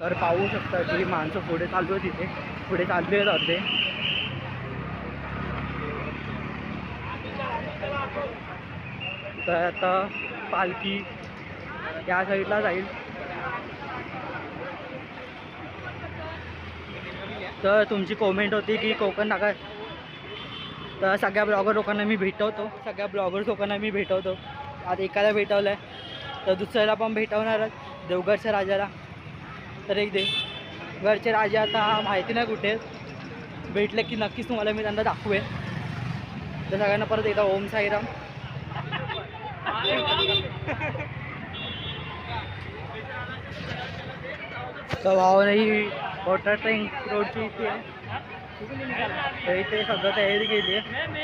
तर पाहू शकता की माणसं पुढे चालू आहे तिथे पुढे चालले जाते तर आता पालखी या साईडला जाईल. तर तुमची कॉमेंट होती की कोकण नाका तर सगळ्या ब्लॉगर लोकांना मी भेटवतो. सगळ्या ब्लॉगर लोकांना मी भेटवतो. आता एकाला भेटवलं आहे तर दुसऱ्याला पण भेटवणारच. देवगडच्या राजाला. तर एक दे. घरचे राजा आता माहिती नाही कुठे. भेटले की नक्कीच तुम्हाला मी त्यांना दाखवेन. तर सगळ्यांना परत एकदा ओम साईराम. तर भावाने ही वॉटर टँक रोडची इथे आहे. तर इथे सगळं तयारी केली आहे.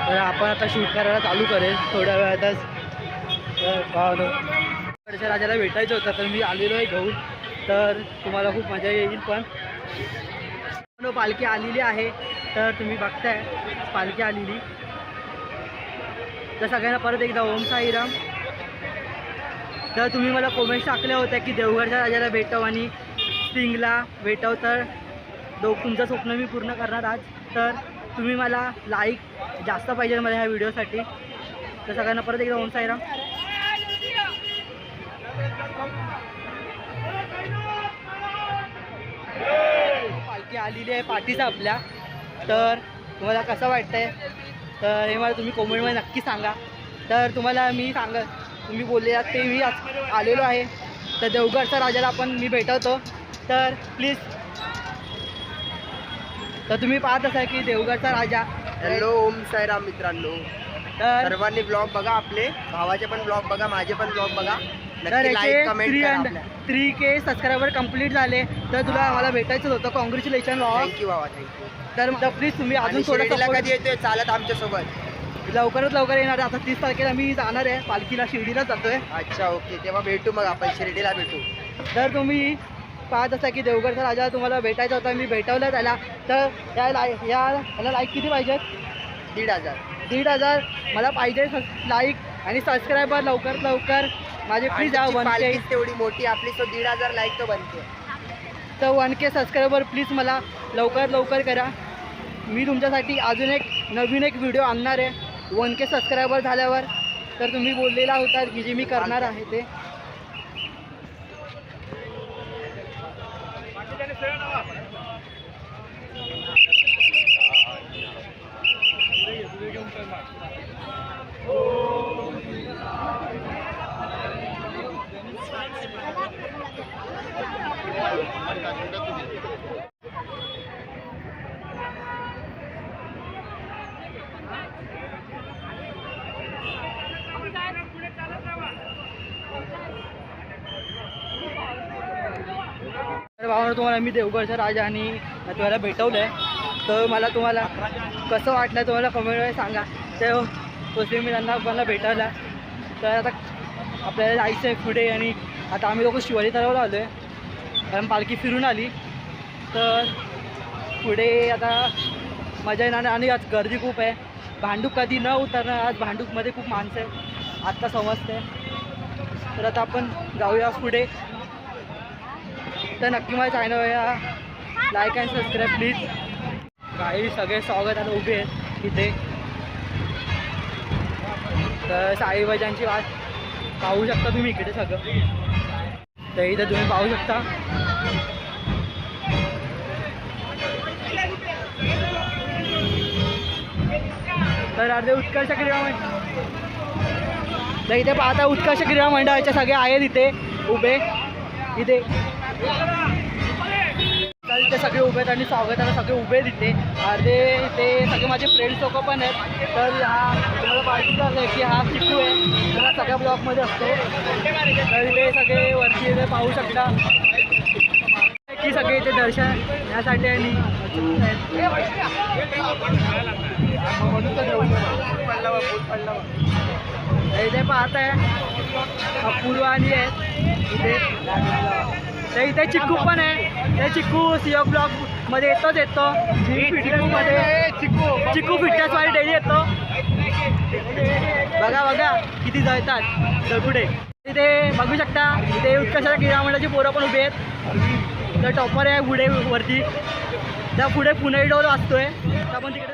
तर आपण आता शूट करायला चालू करेल. थोड्या वेळातच. पाहतो राजाला भेटायचं होतं तर मी आलेलो आहे घेऊन तर तुम्हाला खूप मजा येईल पण. पालखी आलेली आहे. तर तुम्ही बघताय पालखी आलेली. तर सगळ्यांना परत एकदा ओम साईराम. तर तुम्ही मला कॉमेंट्स टाकल्या होत्या की देवगडच्या राजाला भेटव आणि स्टिंगला भेटव तर दो तुमचं स्वप्न मी पूर्ण करणार आज. तर तुम्ही मला लाईक जास्त पाहिजे मला ह्या व्हिडिओसाठी. तर सगळ्यांना परत एकदा ओम साईराम. पालखी आलेली आहे पाठीचा आपल्या. तर तुम्हाला कसं वाटतंय? तर हे मला तुम्ही कॉमेंटमध्ये नक्की सांगा. तर तुम्हाला मी सांग तुम्ही बोलले ते मी आज आलेलो आहे. तर देवगडच्या राजाला आपण मी भेटवतो. तर प्लीज तर तुम्ही पाहत असाल की देवगडचा राजा. हॅलो ओम साईराम मित्रांनो. तर सर्वांनी ब्लॉग बघा आपले. भावाचे पण ब्लॉग बघा माझे पण ब्लॉग बघा. तर थ्री के सबस्क्रायबर कंप्लीट झाले. तर तुला. मला भेटायचं होतं. कॉंग्रॅच्युलेशन थँक्यू बाबा थँक्यू तर प्लीज तुम्ही अजून थोडं कधी येतोय? चालत आमच्यासोबत लवकरात लवकर येणार. आता तीस तारखेला मी जाणार आहे. पालखीला शिर्डीला जातोय. अच्छा ओके तेव्हा भेटू मग आपण. शिर्डीला भेटू. तर तुम्ही पाहत असा की देवगडचा राजा तुम्हाला भेटायचा होता मी भेटवलं त्याला. तर या लाय या याला लाईक किती पाहिजेत दीड हजार. दीड हजार? मला पाहिजे लाईक आणि सबस्क्रायबर लवकरात लवकर. माझे प्लीज पालखीच तेवढी मोठी आपली तो दीड हजार लाईक तो बनते. तर वन के सबस्क्रायबर प्लीज मला लवकर लवकर करा. मी तुमच्यासाठी अजून एक नवीन एक व्हिडिओ आणणार आहे. वन के सबस्क्रायबर झाल्यावर. तर तुम्ही बोललेला होता की जे मी करणार आहे ते. Gracias. तर भावानं तुम्हाला मी देवगडचा राजा आणि तुम्हाला भेटवलं आहे तर मला तुम्हाला कसं वाटलं तुम्हाला कमेंटमध्ये सांगा. तर तसे मी त्यांना मला भेटायला तर आता आपल्याला जायचं आहे पुढे आणि आता आम्ही लोक शिवाजी तलावाला आलो आहे कारण पालखी फिरून आली. तर पुढे आता मजा येणार आणि आज गर्दी खूप आहे. भांडूक कधी न उतरणार आज भांडूकमध्ये खूप माणसं आहे आत्ता समजते तर आता आपण जाऊया पुढे. तर नक्की माझ्या channel like and subscribe please काही सगळे स्वागत स्वागताला उभे आहेत इथे. तर साईबाजांची वाट पाहू शकता तुम्ही इकडे सगळं. तर इथे तुम्ही पाहू शकता. तर अर्धे उत्कर्ष क्रीडा मंडळ तर इथे पाहता उत्कर्ष क्रीडा मंडळाच्या सगळे आहेत इथे उभे. इथे. ते सगळे उभे आहेत आणि स्वागताला सगळे उभे आहेत इथे. अर्धे ते सगळे माझे फ्रेंड्स लोक पण आहेत. तर हा तुम्हाला माहिती झालं की हा चिकू आहे. हा सगळ्या ब्लॉकमध्ये असतो. तर ते सगळे वरती इथे पाहू शकता. की सगळे इथे दर्शन यासाठी आणि म्हणून तर इथे आणि आहेत इथे. तर इथे चिक्कू पण आहे. ते चिक्कू सिओ ब्लॉगमध्ये येतोच येतो. मध्ये. चिक्कू. फिटनेस वाली डेली येतो. बघा बघा. किती जळतात. तर पुढे. इथे बघू शकता. इथे उत्कर्षाच्या क्रीडा मंडळाची पोरं पण उभी आहेत. तर टॉपर आहे पुढे वरती. त्या पुढे पुणे डोल वाचतोय. आपण तिकडे